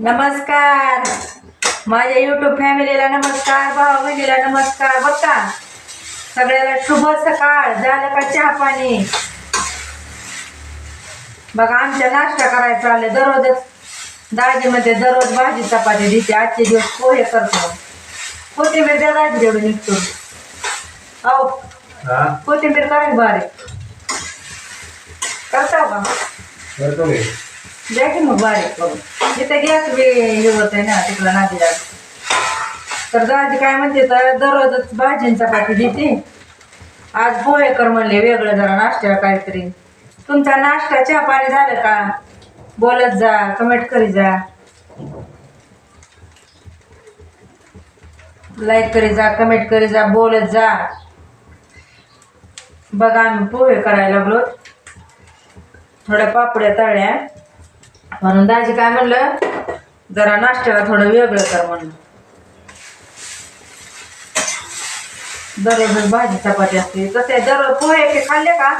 नमस्कार. माझ्या युट्यूब फॅमिलीला नमस्कार भाऊ बहिणीला नमस्कार. बघ सगळ्याला शुभ सकाळ. झालं का चहा पाणी? बघा आमच्या नाश्ता करायचा आले. दररोजच दाजीमध्ये दररोज भाजी चपाती देते. आजचे दिवस पोहे करतो. कोथिंबीर द्या दाजी जेवढं निघतो. अहो हा? कोथिंबीर करायची बारीक. करता का. द्या की मग बारीक करून. तिथे गॅस बी हे होत आहे ना तिकडं नादीला तर दादी काय म्हणते तर दररोजच भाजींचा पाठी देते. आज पोहे कर म्हणले वेगळं जरा नाश्त्याला काहीतरी. तुमचा नाश्ता चहा पाणी झालं का? बोलत जा कमेंट करी जा. लाईक करी जा कमेंट करी जा बोलत जा. बघा आम्ही पोहे करायला लागलो. थोड्या पापड्या तळल्या. म्हणून दाजी काय म्हणलं? जरा नाश्त्याला थोडं वेगळं कर म्हणलं दररोज भाजी चपाती असते. तसे दररोज पोहे ते खाल्ले का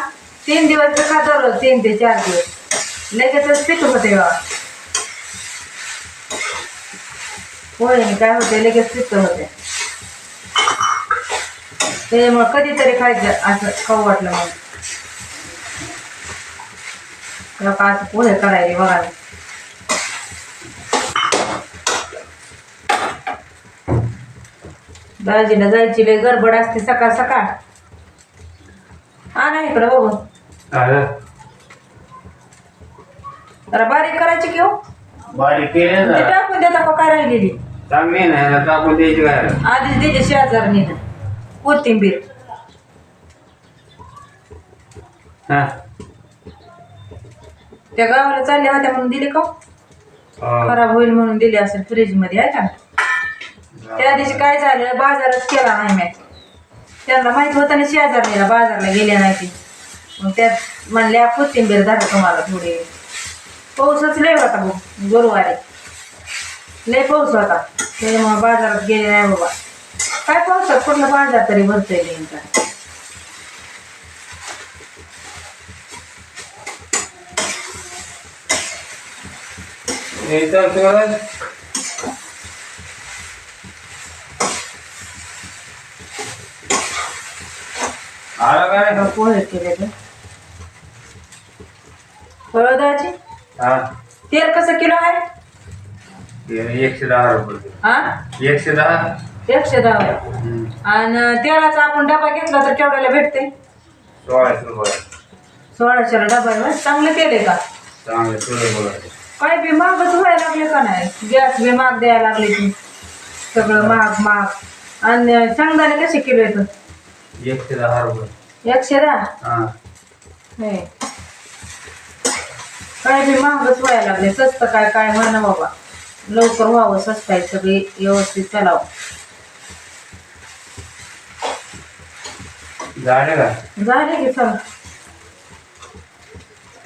तीन दिवस तर खा दररोज तीन ते चार दिवस. लगेचच पीठ होते बा. पोहे काय होते लगेच पित्त होते. ते मग कधीतरी खायचं असं खाऊ वाटलं मग का असं पोहे करायचे बघा दाजीला जायची लय गडबड असते सकाळ सकाळ. हा नाही इकडं बघू आलं जरा बारीक करायची की हो? बारीक केले ते ना टाकून देता का काय राहिलेली? चांगली नाही ना टाकून द्यायची काय? आधीच द्यायची शेजारनी कोथिंबीर. हा. त्या गावाला चालल्या होत्या म्हणून दिली का हा. खराब होईल म्हणून दिली असेल फ्रीजमध्ये आहे का? त्या दिवशी काय झालं? बाजारच केला नाही मी. त्यांना माहीत होतं ना शेजारणीला बाजारला गेल्या नाही ते. मग त्यात म्हणल्या कोथिंबीर झालं तुम्हाला थोडी. पाऊसच लय होता भाऊ गुरुवारी. लय पाऊस होता. ते मग बाजारात गेले नाही बाबा. काय पावसात? कुठला बाजार तरी भरतोय नेमका. इथं आलं काय आता पोहे केले तर हळदाची? हा. तेल कसं किलो आहे? ते एकशे दहा रुपये हा? एकशे दहा? एकशे दहा. हम्म. आणि तेलाचा आपण डबा घेतला तर केवढ्याला भेटते? सोळाशे रुपये. सोळाशेला डबा आहे. चांगलं तेल आहे का? चांगले काय बी महागच व्हायला लागले का नाही? गॅस बी महाग द्यायला लागले की सगळं महाग महाग. आणि शेंगदाणे कसे किलो येतं एकशे दहा रुपये एकशे दहा हा. हे. काय बी महागच व्हायला लागले. स्वस्त काय काय म्हणा बाबा. लवकर व्हावं स्वस्त आहे सगळी व्यवस्थित चालावं. झाले का? झाले की सगळं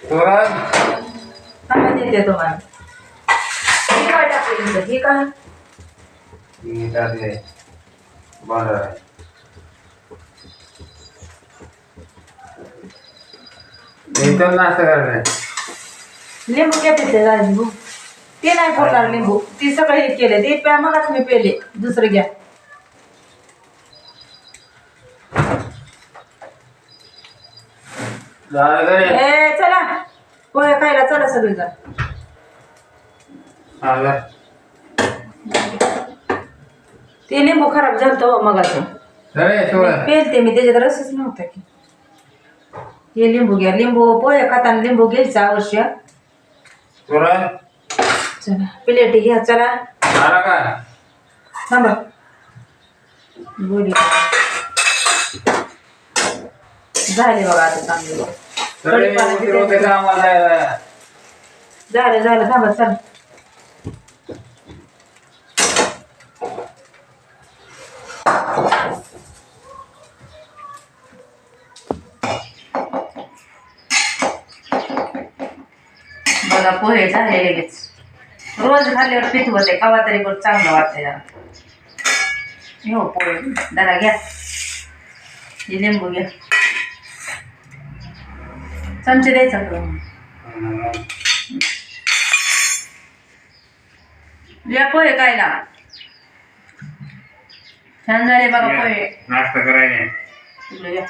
सोळा थांबा देते तुम्हाला? ही काय टाकली इथं? ही काय बरं इथं नाश्ता करायचं लिंबू घेते ते ते नाही फोडणार लिंबू. ती सगळं हे केले. ते प्या मगच मी पेले. दुसरं घ्या. झालं का रे? ए चला. पोहे खायला चला सगळी आलं. ते लिंबू खराब झालं हो मगाचं अरे सोळा पेलते मी. त्याच्यात रसच नव्हता की. हे लिंबू घ्या. लिंबू पोहे खाताना लिंबू घ्यायचं आवश्यक सोळा चला. प्लेट घ्या चला. झाला का? थांबा. झाले बघा आता चांगले सगळे उशीर होते का आम्हाला जायला? झालं झालं. थांबा चला. बघा पोहे झाले लगेच. रोज खाल्ल्यावर पीठ होते कवा तरी पण चांगलं वाटतं जरा. हो पोहे जरा घ्या. हे लिंबू घ्या. चमचे द्यायचा. या पोहे काय लावा छान झाले बघा पोहे. नाश्ता करायला.